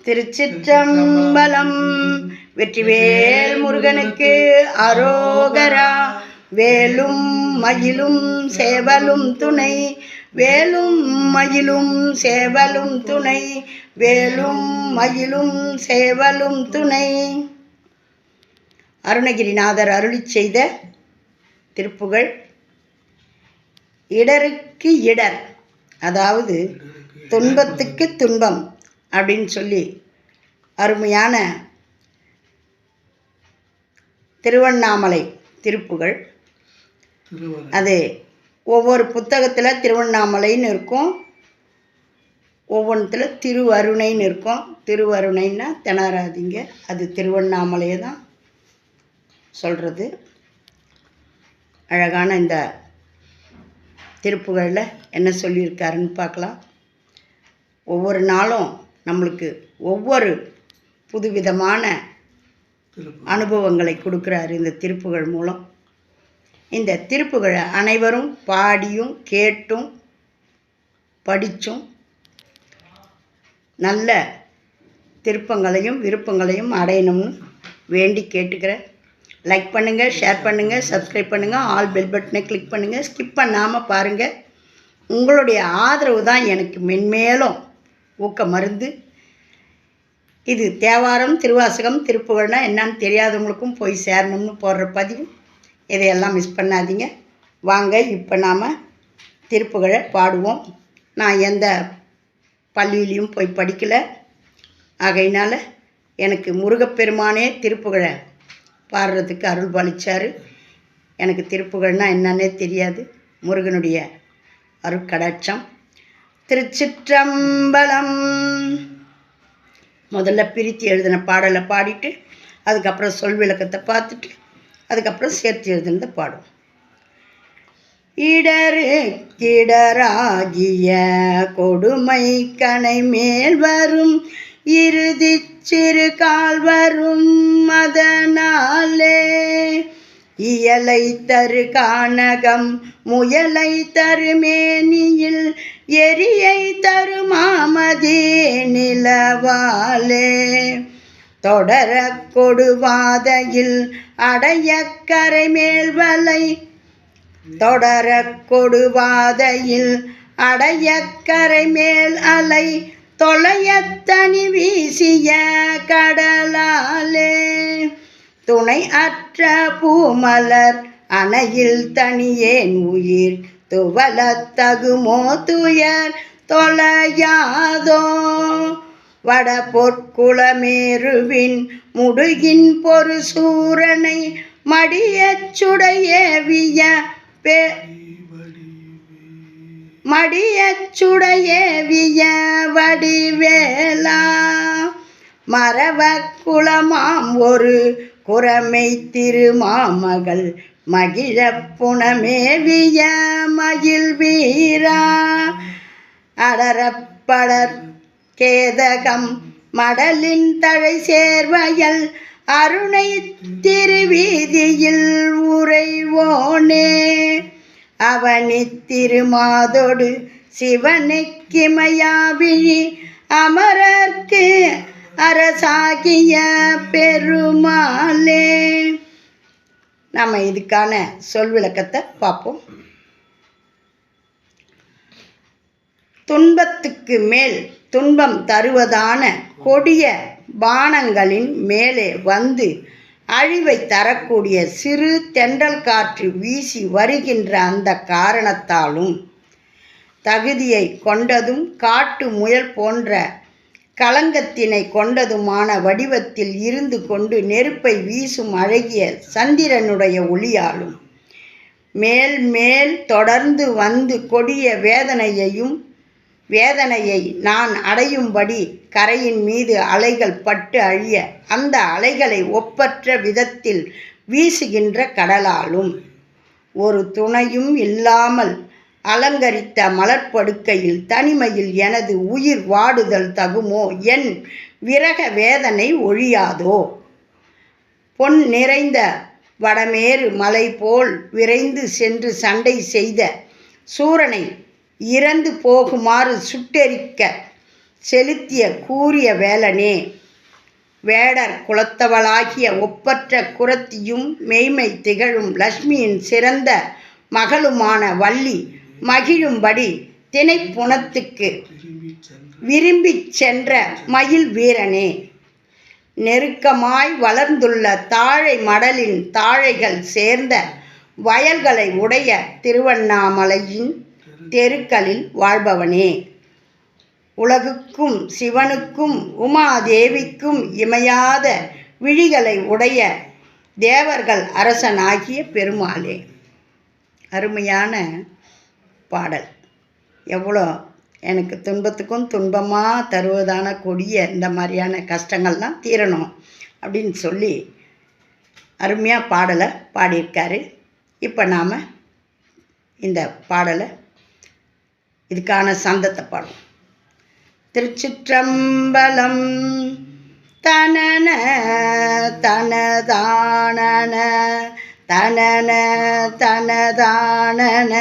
திருச்சிற்றம்பலம். வெற்றிவேல் முருகனுக்கு அரோகரா. வேலும் மயிலும் சேவலும் துணை. வேலும் மயிலும் சேவலும் துணை. வேலும் மயிலும் சேவலும் துணை. அருணகிரிநாதர் அருளி செய்த திருப்புகழ் இடருக்கு இடர். அதாவது துன்பத்துக்கு துன்பம். அப்படின்னு சொல்லி அருமையான திருவண்ணாமலை திருப்புகழ் அது ஒவ்வொரு புத்தகத்தில் திருவண்ணாமலைன்னு இருக்கும். ஒவ்வொன்றுத்தில் திருவருணைன்னு இருக்கும். திருவருணைன்னா திணறாதீங்க அது திருவண்ணாமலையை தான் சொல்கிறது அழகான இந்த திருப்புகழில் என்ன சொல்லியிருக்காருன்னு பார்க்கலாம். ஒவ்வொரு நாளும் நம்மளுக்கு ஒவ்வொரு புதுவிதமான அனுபவங்களை கொடுக்குறாரு இந்த திருப்புகழ் மூலம். இந்த திருப்புகழை அனைவரும் பாடியும் கேட்டும் படித்தும் நல்ல திருப்பங்களையும் விருப்பங்களையும் அடையணும்னு வேண்டி கேட்டுக்கிறேன். லைக் பண்ணுங்கள் ஷேர் பண்ணுங்கள் சப்ஸ்கிரைப் பண்ணுங்கள் ஆல் பெல் பட்டனை கிளிக் பண்ணுங்கள் ஸ்கிப் பண்ணாமல் பாருங்கள் உங்களுடைய ஆதரவு தான் எனக்கு மென்மேலும் ஊக்க மருந்து இது தேவாரம் திருவாசகம் திருப்புகழ்னா என்னன்னு தெரியாதவங்களுக்கும் போய் சேரணும்னு போடுற பதிவு. இதையெல்லாம் மிஸ் பண்ணாதீங்க. வாங்க இப்போ நாம் திருப்புகழை பாடுவோம். நான் எந்த பள்ளியிலையும் போய் படிக்கலை. ஆகையினால் எனக்கு முருகப்பெருமானே திருப்புகழை பாடுறதுக்கு அருள் பாலிச்சார் எனக்கு திருப்புகழ்னா என்னன்னே தெரியாது. முருகனுடைய அருட்கடாட்சம் திருச்சிற்றம்பலம். முதல்ல பிரித்து எழுதின பாடலை பாடிட்டு அதுக்கப்புறம் சொல் விளக்கத்தை பார்த்துட்டு அதுக்கப்புறம் சேர்த்து எழுதுனதை பாடுவோம். இடரு கிடராகிய கொடுமை கனை மேல் வரும் இறுதி சிறு கால் வரும் அதனால் முயலை தரு கானகம் முயலை தரு மேனியில் எரியை தரு மாமதி நிலவாலே. தொடர கொடுவாதையில் அடைய கரை மேல் தொடர கொடுவாதையில் அடைய கரை மேல் அலை. தொலையத்தனி வீசிய கடலாலே. துணை அற்ற பூமலர் அணையில் தனியேன் உயிர். துவலத் தகுமோ துயர் தொலையாதோ. வட பொற்குளமேருவின் முடுகின் பொறு சூரனை மடியச் சுடையேவிய பே மடியச்சுடையேவிய வடிவேலா. மரவ குளமாம் ஒரு குரமை திருமாமகள் மகிழ புணமேவிய மகிழ் வீரா. அடரப்படர் கேதகம் மடலின் தழை சேர்வயல் அருணை திருவீதியில் உறைவோனே. அவனி திருமாதொடு சிவனுக்கிமையாவிழி அமரர்க்கு அரசாகிய பெருமாளே. நம்ம இதுக்கான சொல் விளக்கத்தை பார்ப்போம். துன்பத்துக்கு மேல் துன்பம் தருவதான கொடிய பானங்களின் மேலே வந்து அழிவை தரக்கூடிய சிறு தென்றல் காற்று வீசி வருகின்ற அந்த காரணத்தாலும் தகுதியை கொண்டதும் காட்டு முயல் போன்ற களங்கத்தினை கொண்டதுமான வடிவத்தில் இருந்து கொண்டு நெருப்பை வீசும் அழகிய சந்திரனுடைய ஒளியாலும் மேல் மேல் தொடர்ந்து வந்து கொடிய வேதனையையும் வேதனையை நான் அடையும்படி கரையின் மீது அலைகள் பட்டு அழிய அந்த அலைகளை ஒப்பற்ற விதத்தில் வீசுகின்ற கடலாலும் ஒரு துணையும் இல்லாமல் அலங்கரித்த மலர்ப்படுக்கையில் தனிமையில் எனது உயிர் வாடுதல் தகுமோ? என் விரக வேதனை ஒழியாதோ? பொன் நிறைந்த வடமேறு மலை போல் விரைந்து சென்று சண்டை செய்த சூரனை இறந்து போகுமாறு சுட்டெரிக்க செலுத்திய கூறிய வேலனே? வேடர் குலத்தவளாகிய ஒப்பற்ற குரத்தியும் மெய்மை திகழும் லக்ஷ்மியின் சிறந்த மகளுமான வள்ளி மகிழும்படி திணைப்புணத்துக்கு விரும்பிச் சென்ற மயில் வீரனே. நெருக்கமாய் வளர்ந்துள்ள தாழை மடலின் தாழைகள் சேர்ந்த வயல்களை உடைய திருவண்ணாமலையின் தெருக்களில் வாழ்பவனே. உலகுக்கும் சிவனுக்கும் உமாதேவிக்கும் இமையாத விழிகளை உடைய தேவர்கள் அரசனாகிய பெருமாளே. அருமையான பாடல். எவ்வளோ எனக்கு துன்பத்துக்கும் துன்பமாக தருவதான கொடிய இந்த மாதிரியான கஷ்டங்கள்லாம் தீரணும் அப்படின்னு சொல்லி அருமையாக பாடலை பாடியிருக்காரு. இப்போ நாம் இந்த பாடலை இதுக்கான சந்தத்தை பாடுவோம் திருச்சிற்றம்பலம் தனன தனதானன தனன தனதானன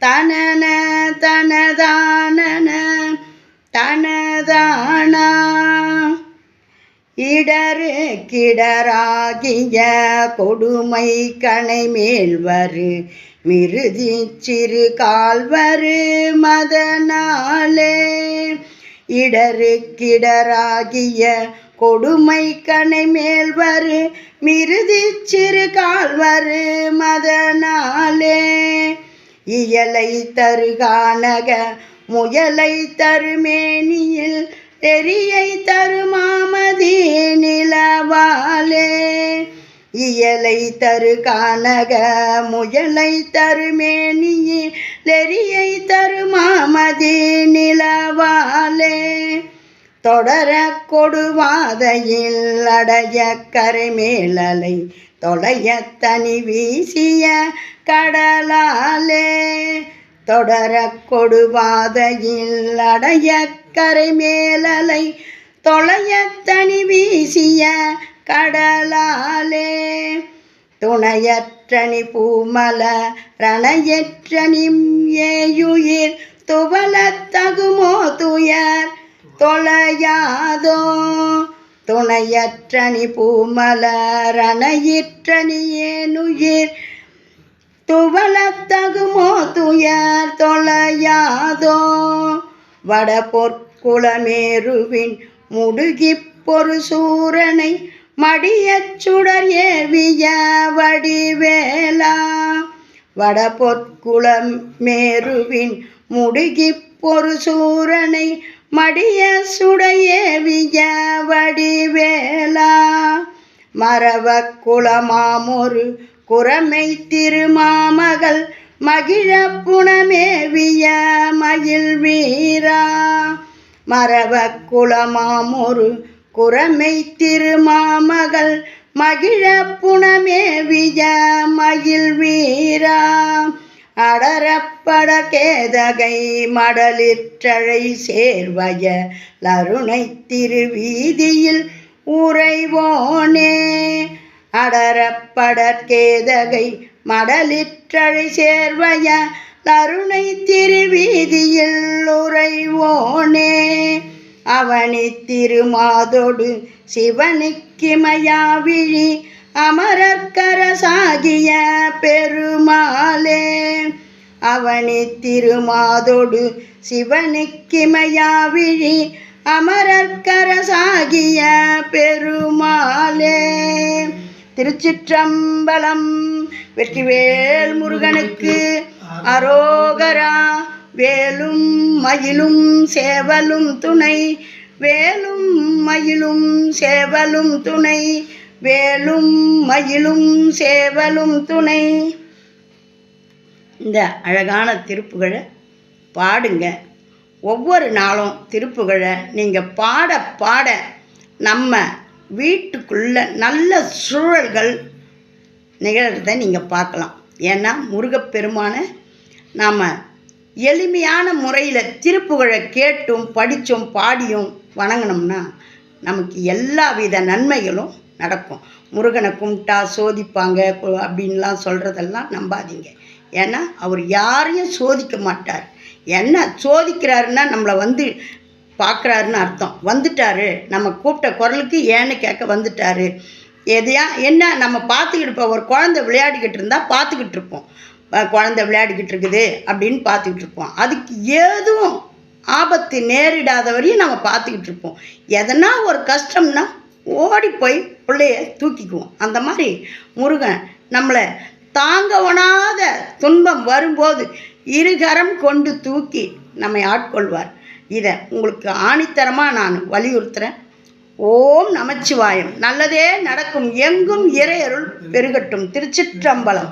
தனன தனதானன தனதானா? இடரு கிடராகிய கொடுமை கணை மேல்வரு மிருதி சிறு கால்வரு மதனாலே. இடரு கிடராகிய கொடுமை கணை மேல்வரு மிருதி சிறு கால்வரு மதனாலே. இயலை தருகானக முயலை தருமேனியில் எரியை தருமாமதி நிலவாலே. இயலை தரு கானக முயலை தருமேனியே லெரியை தருமாமதி நிலவாலே. தொடர கொடுவாதையில் அடைய கரைமேலலை தொலையத்தனி வீசிய கடலாலே தொடர கொடுவாதையில் அடைய கரை மேலலை தொலையத்தனி வீசிய கடலாலே. துணையற்றணி பூமல ரணயற்றனி ஏயுயிர் துவலத் தகுமோ துயர் தொலையாதோ துணையற்றணி பூமல ரணயிற்றனி துவலத்தகுமோ துயர் தொலையாதோ. வட பொற்குளமேருவின் முடுகி பொறு சூரனை மடியச் சுடர் ஏவிய வடிவேலா. வட பொற்குளம் மேருவின் முடுகி பொறு சூரனை மடிய சுடையேவிய வடிவேலா. மரவ குளமாமொரு குரமை திருமாமகள் மகிழ புனமேவிய மயில் வீரா. மரவ குளமாமொரு குரமை திருமாமகள் மகிழ புனமேவிய மயில் வீரா. அடரப்பட கேதகை மடலிற்றழை சேர்வய லருணை திருவீதியில் உறைவோனே. அடரப்பட கேதகை மடலிற்றழை சேர்வய லருணை திருவீதியில் உறைவோனே. அவனி திருமாதொடு சிவனுக்கிமயாவிழி அமரக்கரசாகிய பெருமாளே அவனி திருமாதோடு சிவனுக்கிமையாவிழி அமரர்க்கரசாகிய பெருமாளே. திருச்சிற்றம்பலம் வெற்றிவேல் முருகனுக்கு அரோகரா வேலும் மயிலும் சேவலும் துணை வேலும் மயிலும் சேவலும் துணை வேலும் மயிலும் சேவலும் துணை. இந்த அழகான திருப்புகழை பாடுங்க. ஒவ்வொரு நாளும் திருப்புகழை நீங்கள் பாட பாட நம்ம வீட்டுக்குள்ள நல்ல சூழல்கள் நிகழ்கிறத நீங்கள் பார்க்கலாம். ஏன்னா முருகப்பெருமானை நாம் எளிமையான முறையில் திருப்புகழை கேட்டும் படித்தும் பாடியும் வணங்கினோம்னா நமக்கு எல்லா வித நன்மைகளும் நடக்கும். முருகனை கும்பிட்டா சோதிப்பாங்க அப்படின்லாம் சொல்கிறதெல்லாம் நம்பாதீங்க. ஏன்னா அவர் யாரையும் சோதிக்க மாட்டார். என்ன சோதிக்கிறாருன்னா நம்மளை வந்து பார்க்குறாருன்னு அர்த்தம். வந்துட்டாரு. நம்ம கூப்பிட்ட குரலுக்கு ஏன்னு கேட்க வந்துட்டாரு. எதையா என்ன நம்ம பார்த்துக்கிட்டு இப்போ ஒரு குழந்தை விளையாடிக்கிட்டு இருந்தால் பார்த்துக்கிட்டு இருப்போம். குழந்தை விளையாடிக்கிட்டு இருக்குது அப்படின்னு பார்த்துக்கிட்டு இருப்போம். அதுக்கு எதுவும் ஆபத்து நேரிடாத வரையும் நம்ம பார்த்துக்கிட்டு இருப்போம். எதனா ஒரு கஷ்டம்னா ஓடி போய் பிள்ளைய தூக்கிக்குவோம். அந்த மாதிரி முருகன் நம்மளை தாங்க உணாத துன்பம் வரும்போது இருகரம் கொண்டு தூக்கி நம்மை ஆட்கொள்வார். இதை உங்களுக்கு ஆணித்தரமாக நான் வலியுறுத்துகிறேன் ஓம் நமச்சிவாயம். நல்லதே நடக்கும். எங்கும் இறையருள் பெருகட்டும். திருச்சிற்றம்பலம்.